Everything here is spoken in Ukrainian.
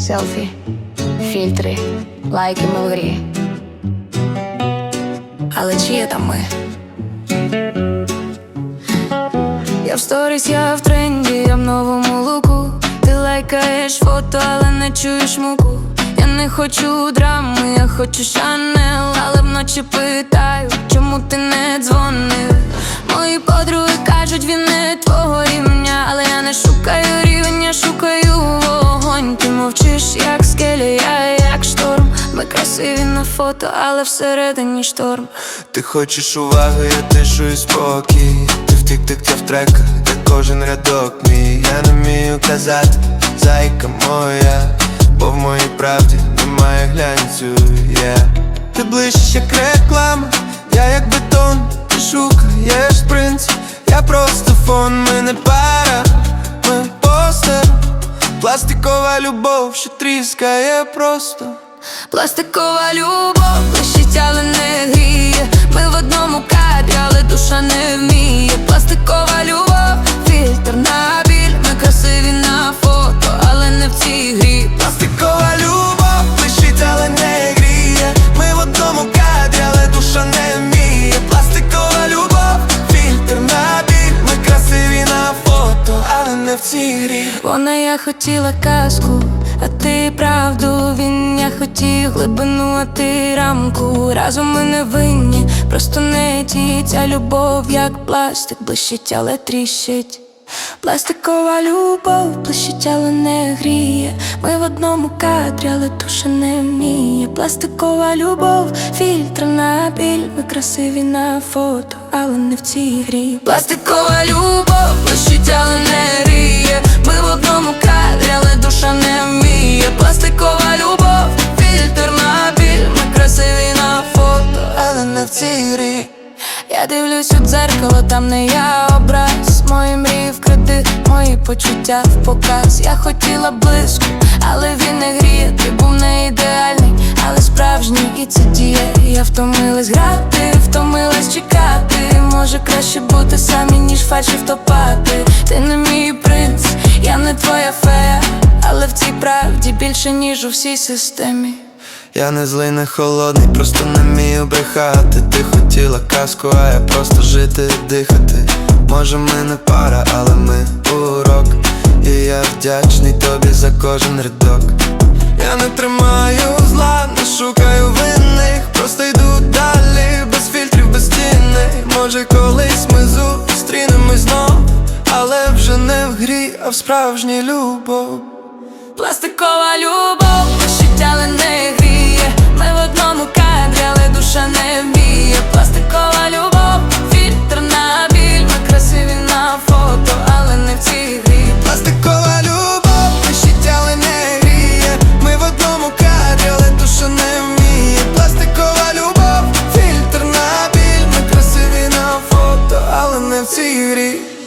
селфі, фільтри, лайки грі. Але чи є там ми? Я в сторіс, я в тренді, я в новому луку. Ти лайкаєш фото, але не чуєш муку. Я не хочу драми, я хочу шанел, але вночі питаю, чому ти не дзвонив? Мовчиш, як скелі, я як шторм. Ми красиві на фото, але всередині шторм. Ти хочеш уваги, я тишу і спокій Ти втік, тик, я в треках, де кожен рядок мій Я не вмію казати, зайка моя Бо в моїй правді немає глянцю, yeah. Ти ближче, як реклама, я як бетон Ти шукаєш принцип, я просто фон Ми не пара, Пластикова любов, що тріскає просто Пластикова любов, блищить, але не гріє. Ми в одному кадрі, але душа не вміє. Пластикова любов, в цій грі Вона я хотіла казку, а ти правду. Він я хотів глибину, а ти рамку. Разом ми не винні, просто не ті. Ця любов, як пластик, блищить, але тріщить. Пластикова любов, блищить, але не гріє. Ми в одному кадрі, але душа не вміє. Пластикова любов, фільтр на біль. Ми красиві на фото, але не в цій грі. Пластикова любов, блищить, але не я дивлюсь у дзеркало, там не я образ. Мої мрії в кредит, мої почуття в показ. Я хотіла близько, але він не гріє. Ти був не ідеальний, але справжній. І це діє. Я втомилась грати, втомилась чекати. Може краще бути самі, ніж фальші втопати. Ти не мій принц, я не твоя фея. Але в цій правді більше, ніж у всій системі Я не злий, не холодний, просто не вмію брехати. Ти хотіла казку, а я просто жити, дихати. Може ми не пара, але ми урок. І я вдячний тобі за кожен рядок. Я не тримаю зла, не шукаю винних. Просто йду далі, без фільтрів, без стіни. Може колись ми зустрінемось знов Але вже не в грі, а в справжній любов. Пластикова любов, але не city